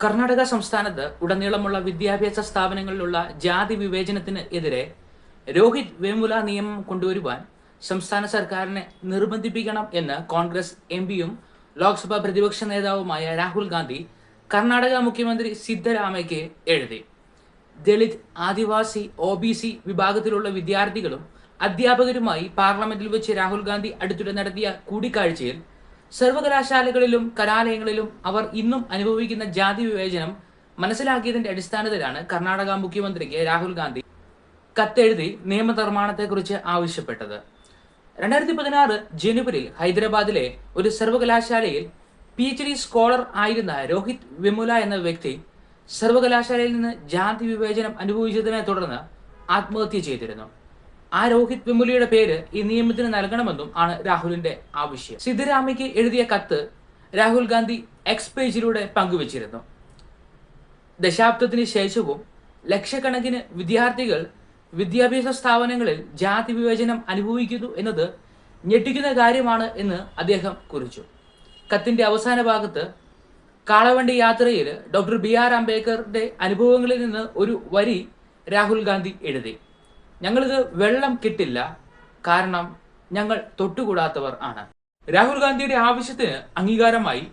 കർണാടക സംസ്ഥാനത്ത് ഉടനീളമുള്ള വിദ്യാഭ്യാസ സ്ഥാപനങ്ങളിലുള്ള ജാതി വിവേചനത്തിന് എതിരെ രോഹിത് വേമുല നിയമം കൊണ്ടുവരുവാൻ സംസ്ഥാന സർക്കാരിനെ നിർബന്ധിപ്പിക്കണം എന്ന് കോൺഗ്രസ് എം പിയും ലോക്സഭാ പ്രതിപക്ഷ നേതാവുമായ രാഹുൽ ഗാന്ധി കർണാടക മുഖ്യമന്ത്രി സിദ്ധരാമയ്ക്ക് എഴുതി. Dalit Adivasi O B C വിഭാഗത്തിലുള്ള വിദ്യാർത്ഥികളും അധ്യാപകരുമായി പാർലമെന്റിൽ വെച്ച് രാഹുൽ ഗാന്ധി അടുത്തിടെ നടത്തിയ കൂടിക്കാഴ്ചയിൽ സർവകലാശാലകളിലും കലാലയങ്ങളിലും അവർ ഇന്നും അനുഭവിക്കുന്ന ജാതി വിവേചനം മനസ്സിലാക്കിയതിന്റെ അടിസ്ഥാനത്തിലാണ് കർണാടക മുഖ്യമന്ത്രിക്ക് രാഹുൽ ഗാന്ധി കത്തെഴുതി നിയമനിർമ്മാണത്തെക്കുറിച്ച് ആവശ്യപ്പെട്ടത്. രണ്ടായിരത്തി പതിനാറ് ജനുവരിയിൽ ഹൈദരാബാദിലെ ഒരു സർവകലാശാലയിൽ പി എച്ച് ഡി സ്കോളർ ആയിരുന്ന രോഹിത് വിമുല എന്ന വ്യക്തി സർവകലാശാലയിൽ നിന്ന് ജാതി വിവേചനം അനുഭവിച്ചതിനെ തുടർന്ന് ആത്മഹത്യ ചെയ്തിരുന്നു. ആ രോഹിത് വിമുലയുടെ പേര് ഈ നിയമത്തിന് നൽകണമെന്നും ആണ് രാഹുലിന്റെ ആവശ്യം. സിദ്ധരാമയ്ക്ക് എഴുതിയ കത്ത് രാഹുൽ ഗാന്ധി എക്സ് പേജിലൂടെ പങ്കുവച്ചിരുന്നു. ദശാബ്ദത്തിന് ശേഷവും ലക്ഷക്കണക്കിന് വിദ്യാർത്ഥികൾ വിദ്യാഭ്യാസ സ്ഥാപനങ്ങളിൽ ജാതി വിവേചനം അനുഭവിക്കുന്നു എന്നത് ഞെട്ടിക്കുന്ന കാര്യമാണ് എന്ന് അദ്ദേഹം കുറിച്ചു. കത്തിന്റെ അവസാന ഭാഗത്ത് കാളവണ്ടി യാത്രയിൽ ഡോക്ടർ ബി ആർ അംബേദ്കറുടെ അനുഭവങ്ങളിൽ നിന്ന് ഒരു വരി രാഹുൽ ഗാന്ധി എഴുതി. ഞങ്ങളിത് വെള്ളം കിട്ടില്ല. കാരണം ഞങ്ങൾ തൊട്ടുകൂടാത്തവർ ആണ്. രാഹുൽ ഗാന്ധിയുടെ ആവശ്യത്തിന് അംഗീകാരമായി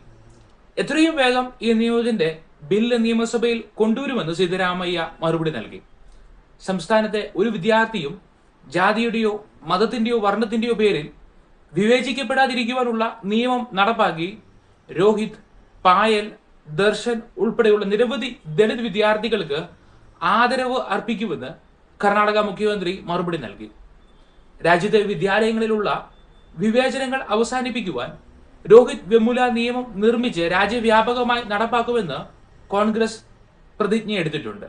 എത്രയും വേഗം ഈ നിയോജന്റെ ബില്ല് നിയമസഭയിൽ കൊണ്ടുവരുമെന്ന് സിദ്ധരാമയ്യ മറുപടി നൽകി. സംസ്ഥാനത്തെ ഒരു വിദ്യാർത്ഥിയും ജാതിയുടെയോ മതത്തിന്റെയോ വർണത്തിന്റെയോ പേരിൽ വിവേചിക്കപ്പെടാതിരിക്കുവാനുള്ള നിയമം നടപ്പാക്കി രോഹിത് പായൽ ദർശൻ ഉൾപ്പെടെയുള്ള നിരവധി ദളിത് വിദ്യാർത്ഥികൾക്ക് ആദരവ് അർപ്പിക്കുമെന്ന് കർണാടക മുഖ്യമന്ത്രി മറുപടി നൽകി. രാജ്യത്തെ വിദ്യാലയങ്ങളിലുള്ള വിവേചനങ്ങൾ അവസാനിപ്പിക്കുവാൻ രോഹിത് വെമുല നിയമം നിർമ്മിച്ച് രാജ്യവ്യാപകമായി നടപ്പാക്കുമെന്ന് കോൺഗ്രസ് പ്രതിജ്ഞ എടുത്തിട്ടുണ്ട്